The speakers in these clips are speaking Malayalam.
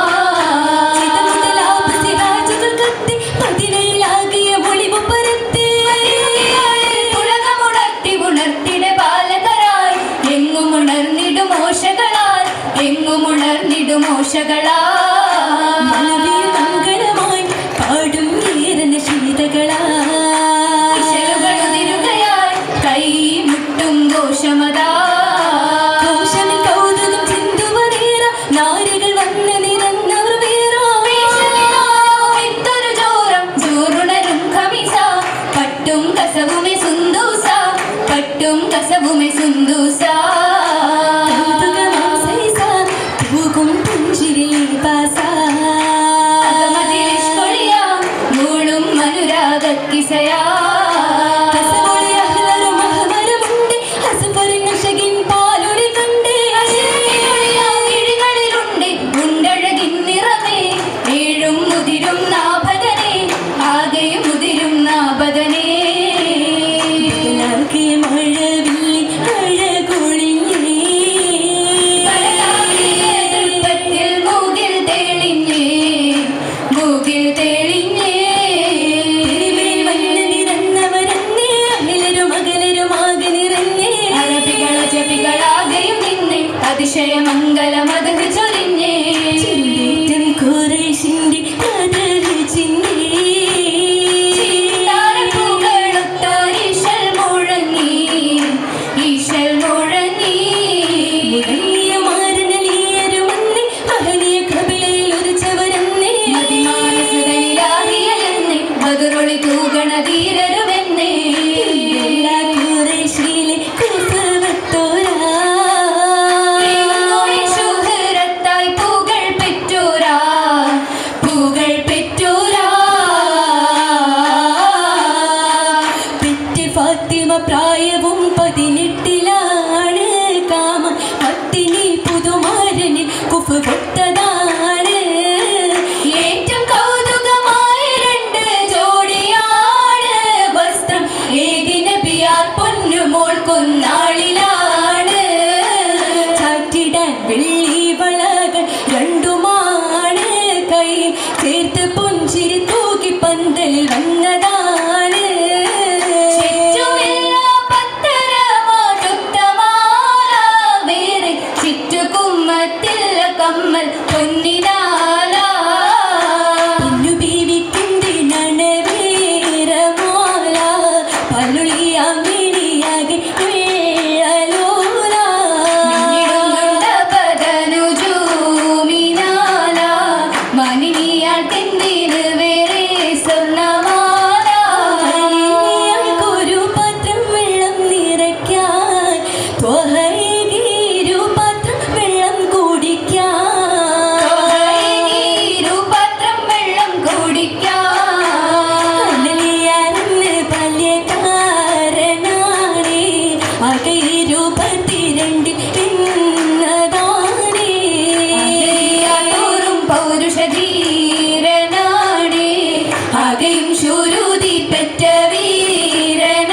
아. చసభూమి సుందూసా ചുരുതി പെറ്റ വീരനാണേ.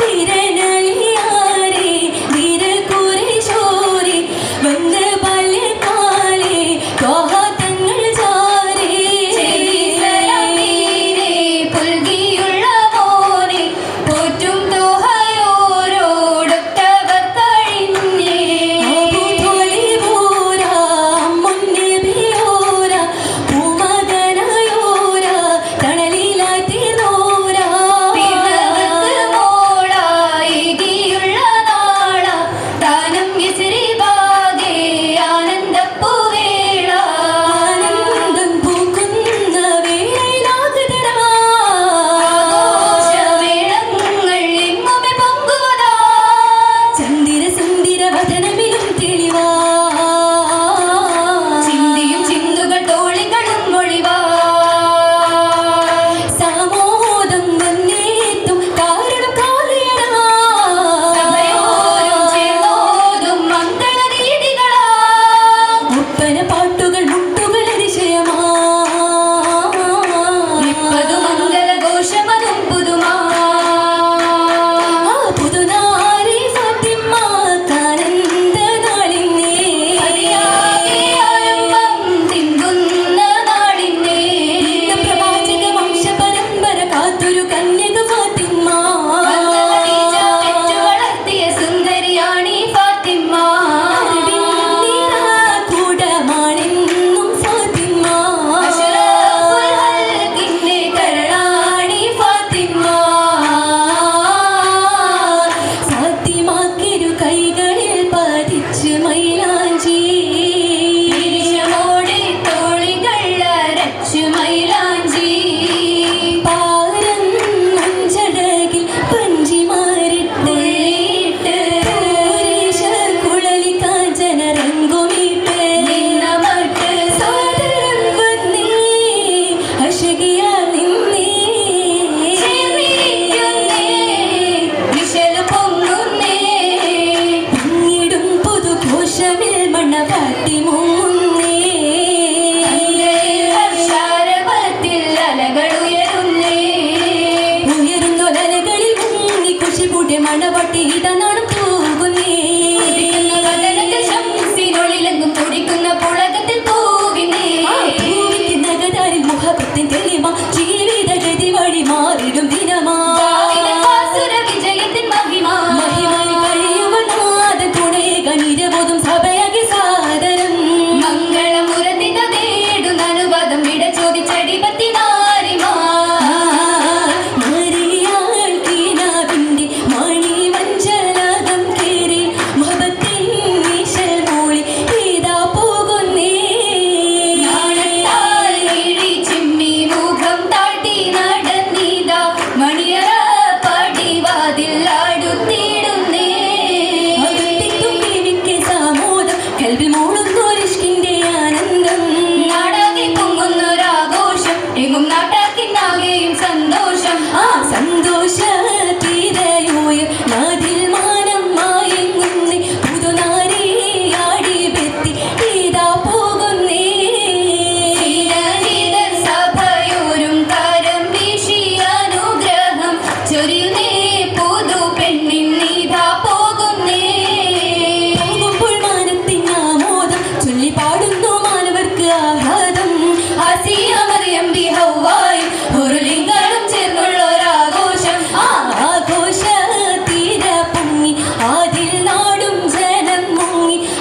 തിരനലിയാരെ വീരകുരിശോരി വന്ന് പലകാലേ കോഹ തങ്ങൾ ചാരേ. പുൽകി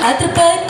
at the back.